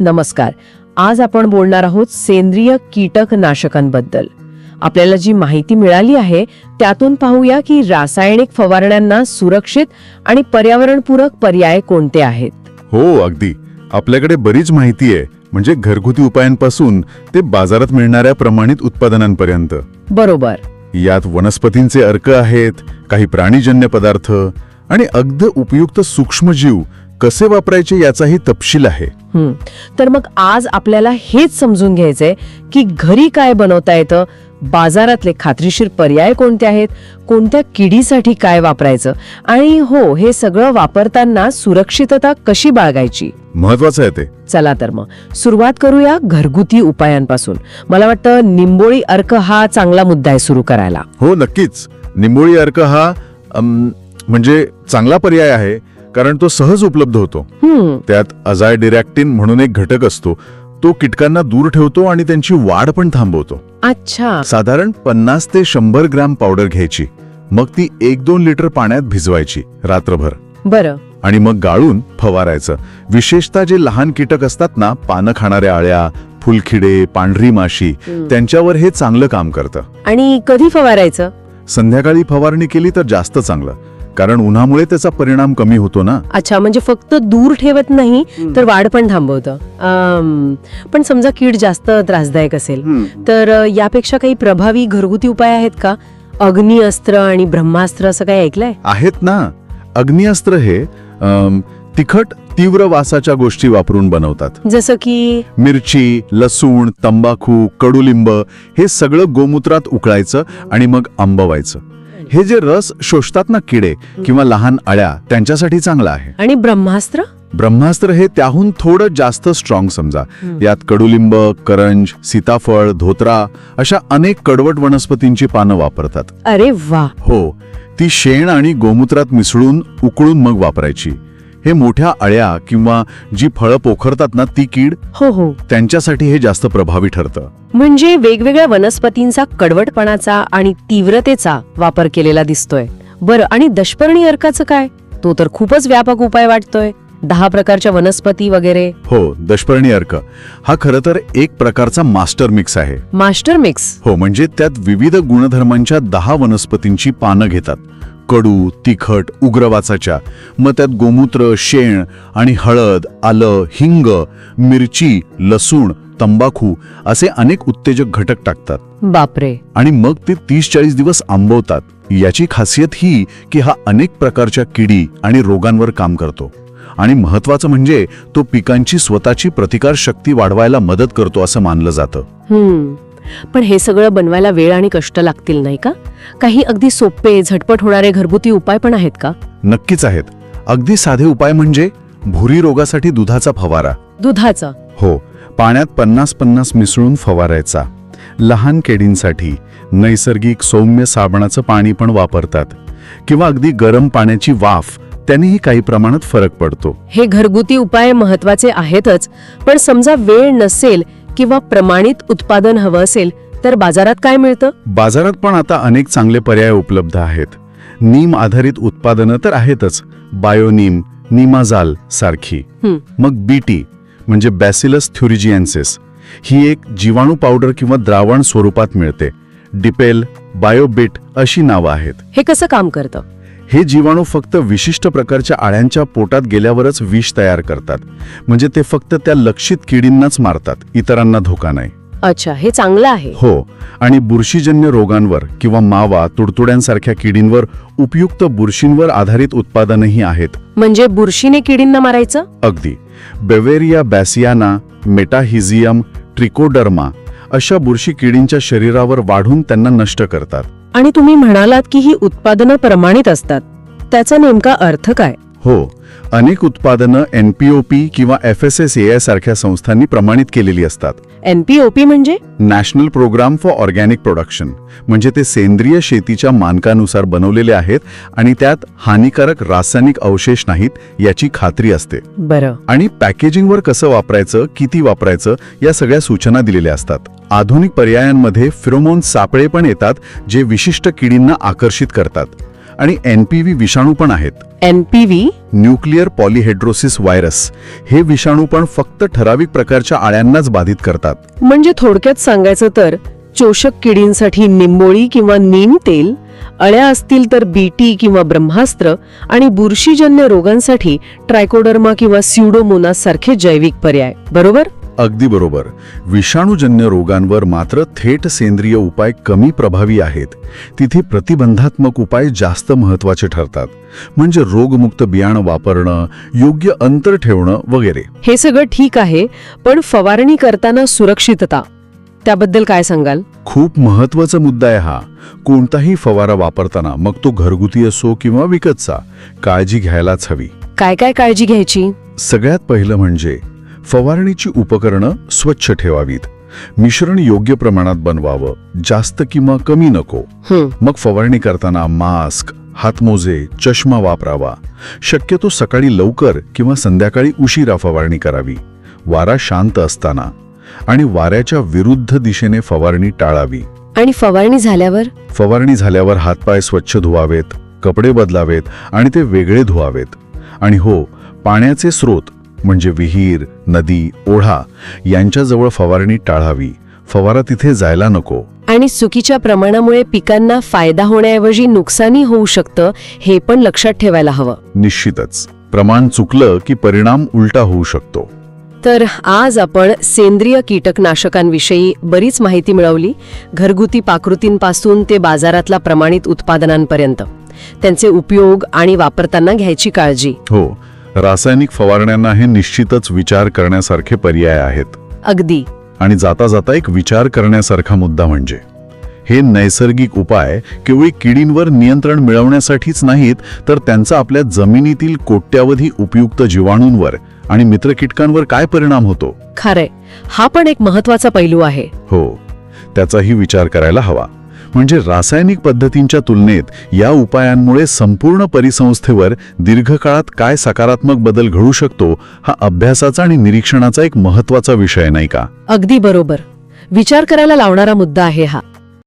नमस्कार. आज आपण बोलणार आहोत सेंद्रिय कीटकनाशकांबद्दल. आपल्याला जी माहिती मिळाली आहे त्यातून पाहूया की रासायनिक फवारण्यांना सुरक्षित आणि पर्यावरणपूरक पर्याय कोणते आहेत? हो अगदी. आपल्याकडे बरीच माहिती आहे. म्हणजे घरगुती उपायांपासून ते बाजारात मिळणाऱ्या प्रमाणित उत्पादनांपर्यंत. बरोबर. यात वनस्पतींचे अर्क आहेत काही प्राणीजन्य पदार्थ आणि अगदी उपयुक्त सूक्ष्मजीव कसे वापरायचे याचाही तपशील आहे. हं. तर मग आज आपल्याला हेच समजून घ्यायचंय की घरी काय बनवता येतं बाजारातले खात्रीशीर पर्याय कोणते आहेत कोणत्या किडीसाठी काय वापरायचं आणि हो हे सगळं वापरताना सुरक्षितता कशी बाळगायची? महत्वाचं आहे ते. चला तर मग सुरुवात करूया घरगुती उपायांपासून. मला वाटतं निंबोळी अर्क हा चांगला मुद्दा आहे सुरू करायला. हो नक्कीच. निंबोळी अर्क हा म्हणजे चांगला पर्याय आहे. कारण तो सहज उपलब्ध होतो. त्यात अजायडिरॅक्टिन म्हणून एक घटक असतो. तो कीटकांना दूर ठेवतो आणि त्यांची वाढ पण थांबवतो. अच्छा. साधारण पन्नास ते शंभर ग्रॅम पावडर घ्यायची. मग ती एक दोन लिटर पाण्यात भिजवायची रात्रभर. बरं. आणि मग गाळून फवारायचं. विशेषतः जे लहान कीटक असतात ना पानं खाणाऱ्या आळ्या फुलखिडे पांढरी माशी त्यांच्यावर हे चांगलं काम करतं. आणि कधी फवारायचं? संध्याकाळी फवारणी केली तर जास्त चांगलं. कारण उन्हामुळे त्याचा परिणाम कमी होतो ना. अच्छा म्हणजे फक्त दूर ठेवत नाही तर वाढ पण थांबवतं. पण समजा कीड जास्त त्रासदायक असेल तर यापेक्षा काही प्रभावी घरगुती उपाय आहेत का? अग्निअस्त्र आणि ब्रह्मास्त्र असं काही ऐकलंय? आहेत ना. अग्निअस्त्र हे तिखट तीव्र वासाच्या गोष्टी वापरून बनवतात. जसं की? मिरची लसूण तंबाखू कडुलिंब हे सगळं गोमूत्रात उकळायचं आणि मग आंबवायचं. हे जे रस शोषतात ना किडे किंवा लहान अळ्या त्यांच्यासाठी चांगलं आहे. आणि ब्रह्मास्त्र? ब्रह्मास्त्र हे त्याहून थोडं जास्त स्ट्रॉंग समजा. यात कडुलिंब करंज सीताफळ धोत्रा अशा अनेक कडवट वनस्पतींची पानं वापरतात. अरे वा. हो ती शेण आणि गोमूत्रात मिसळून उकळून मग वापरायची. हे मोठ्या अळ्या किंवा जी फळं पोखरतात ना ती कीड हो हो. त्यांच्यासाठी हे जास्त प्रभावी ठरतं. म्हणजे वेगवेगळ्या वनस्पतींचा कडवटपणाचा आणि तीव्रतेचा वापर केलेला दिसतोय. बरं आणि दशपर्णी अर्काचं काय? तो तर खूपच व्यापक उपाय वाटतोय. दहा प्रकारच्या वनस्पती वगैरे? हो दशपर्णी अर्क. हा खरं तर एक प्रकारचा मास्टर मिक्स आहे. Master mix? हो म्हणजे त्यात विविध गुणधर्मांच्या दहा वनस्पतींची पानं घेतात. कडू तिखट उग्रवासाच्या. मग त्यात गोमूत्र शेण आणि हळद आलं हिंग मिरची लसूण तंबाखू असे अनेक उत्तेजक घटक टाकतात. बापरे. आणि मग ते तीस चाळीस दिवस आंबवतात. याची खासियत ही की हा अनेक प्रकारच्या किडी आणि रोगांवर काम करतो. आणि महत्वाचं म्हणजे तो पिकांची स्वतःची प्रतिकार शक्ती वाढवायला मदत करतो असं मानलं जातं. पण हे सगळं बनवायला वेळ आणि कष्ट लागतील नाही का? काही अगदी सोपे झटपट होणारे घरगुती उपाय पण आहेत का? नक्कीच आहेत. अगदी साधे उपाय म्हणजे भुरी रोगासाठी दुधाचा फवारा. दुधाचं? हो. पाण्यात पन्नास पन्नास मिसळून फवारायचा. लहान केडींसाठी नैसर्गिक सौम्य साबणाचं पाणी पण वापरतात. किंवा अगदी गरम पाण्याची वाफ त्यानेही काही प्रमाणात फरक पडतो. हे घरगुती उपाय महत्त्वाचे आहेतच पण समजा वेळ नसेल किंवा प्रमाणित उत्पादन हवं असेल तर बाजारात काय मिळतं? बाजारात पण आता अनेक चांगले पर्याय उपलब्ध आहेत. नीम आधारित उत्पादनं तर आहेतच बायोनीम निमाजाल सारखी. मग बीटी म्हणजे बॅसिलस थ्युरिजियन्सिस ही एक जीवाणू पावडर किंवा द्रावण स्वरूपात मिळते. डिपेल बायोबिट अशी नावं आहेत. हे कसं काम करतं? हे जीवाणू फक्त विशिष्ट प्रकारच्या आळ्यांच्या पोटात गेल्यावरच विष तयार करतात. म्हणजे ते फक्त त्या लक्षित किडींनाच मारतात इतरांना धोका नाही. अच्छा हे चांगलं आहे. हो आणि बुरशीजन्य रोगांवर किंवा मावा तुडतुड्यांसारख्या किडींवर उपयुक्त बुरशींवर आधारित उत्पादनही आहेत. म्हणजे बुरशीने किडींना मारायचं? अगदी. बेवेरिया बॅसियाना मेटाहिझियम ट्रिकोडर्मा अशा बुरशी किडींच्या शरीरावर वाढून त्यांना नष्ट करतात. आणि तुम्ही म्हणालात की ही उत्पादनं प्रमाणित असतात. त्याचा नेमका अर्थ काय? हो अनेक उत्पादनं एनपीओपी किंवा एफ एस एस ए सारख्या संस्थांनी प्रमाणित केलेली असतात. एनपीओपी म्हणजे? National program for organic production. म्हणजे ते सेंद्रिय शेतीच्या मानकानुसार बनवलेले आहेत आणि त्यात हानिकारक रासायनिक अवशेष नाहीत याची खात्री असते. बरं. आणि पॅकेजिंगवर कसं वापरायचं किती वापरायचं या सगळ्या सूचना दिलेल्या असतात. आधुनिक पर्यायांमध्ये फिरोमोन सापळे पण येतात जे विशिष्ट किडींना आकर्षित करतात. आणि एन पी व्ही विषाणू पण आहेत. N P V nuclear polyhedrosis virus हे विषाणू पण फक्त ठराविक प्रकारच्या आळ्यांनाच बाधित करतात. म्हणजे थोडक्यात सांगायचं तर चोषक किडींसाठी निंबोळी किंवा नीम तेल अळ्या असतील तर बीटी किंवा ब्रह्मास्त्र आणि बुरशीजन्य रोगांसाठी ट्रायकोडर्मा किंवा स्युडोमोनास सारखे जैविक पर्याय. बरोबर? अगदी बरोबर. विषाणूजन्य रोगांवर मात्र थेट सेंद्रिय उपाय कमी प्रभावी आहेत. तिथे प्रतिबंधात्मक उपाय जास्त महत्त्वाचे ठरतात. म्हणजे रोगमुक्त बियाणं वापरणं योग्य अंतर ठेवणं वगैरे. हे सगळं ठीक आहे पण फवारणी करताना सुरक्षितता. त्याबद्दल काय सांगाल? खूप महत्त्वाचा मुद्दा आहे हा. कोणताही फवारा वापरताना मग तो घरगुती असो किंवा विकतचा काळजी घ्यायलाच हवी. काय काय काळजी घ्यायची? सगळ्यात पहिलं म्हणजे फवारणीची उपकरणं स्वच्छ ठेवावीत. मिश्रण योग्य प्रमाणात बनवावं जास्त किंवा कमी नको. मग फवारणी करताना मास्क हातमोजे चष्मा वापरावा. शक्यतो सकाळी लवकर किंवा संध्याकाळी उशिरा फवारणी करावी. वारा शांत असताना आणि वाऱ्याच्या विरुद्ध दिशेने फवारणी टाळावी. आणि फवारणी झाल्यावर? फवारणी झाल्यावर हातपाय स्वच्छ धुवावेत कपडे बदलावेत आणि ते वेगळे धुवावेत. आणि हो पाण्याचे स्रोत म्हणजे विहीर नदी ओढा यांच्याजवळ फवारणी टाळावी. फवारा तिथे जायला नको. आणि चुकीच्या प्रमाणामुळे पिकांना फायदा होण्याऐवजी नुकसानी होऊ शकतं हे पण लक्षात ठेवायला हवं. निश्चितच. प्रमाण चुकलं की परिणाम उलटा होऊ शकतो. तर आज आपण सेंद्रिय कीटकनाशकांविषयी बरीच माहिती मिळवली घरगुती पाकृतींपासून ते बाजारातल्या प्रमाणित उत्पादनांपर्यंत. त्यांचे उपयोग आणि वापरताना घ्यायची काळजी. हो. रासायनिक फवारण्यांना हे निश्चितच विचार करण्यासारखे पर्याय आहेत. अगदी. आणि जाता जाता एक विचार करण्यासारखा मुद्दा म्हणजे हे नैसर्गिक उपाय केवळ किडींवर नियंत्रण मिळवण्यासाठीच नाहीत तर त्यांचा आपल्या जमिनीतील कोट्यावधी उपयुक्त जीवाणूंवर आणि मित्रकीटकांवर काय परिणाम होतो? खरंय. हा पण एक महत्त्वाचा पैलू आहे. हो. त्याचाही विचार करायला हवा. म्हणजे रासायनिक पद्धतींच्या तुलनेत या उपायांमुळे संपूर्ण परिसंस्थेवर दीर्घकाळात काय सकारात्मक बदल घडू शकतो हा अभ्यासाचा आणि निरीक्षणाचा एक महत्त्वाचा विषय नाही का? अगदी बरोबर. विचार करायला लावणारा मुद्दा आहे हा.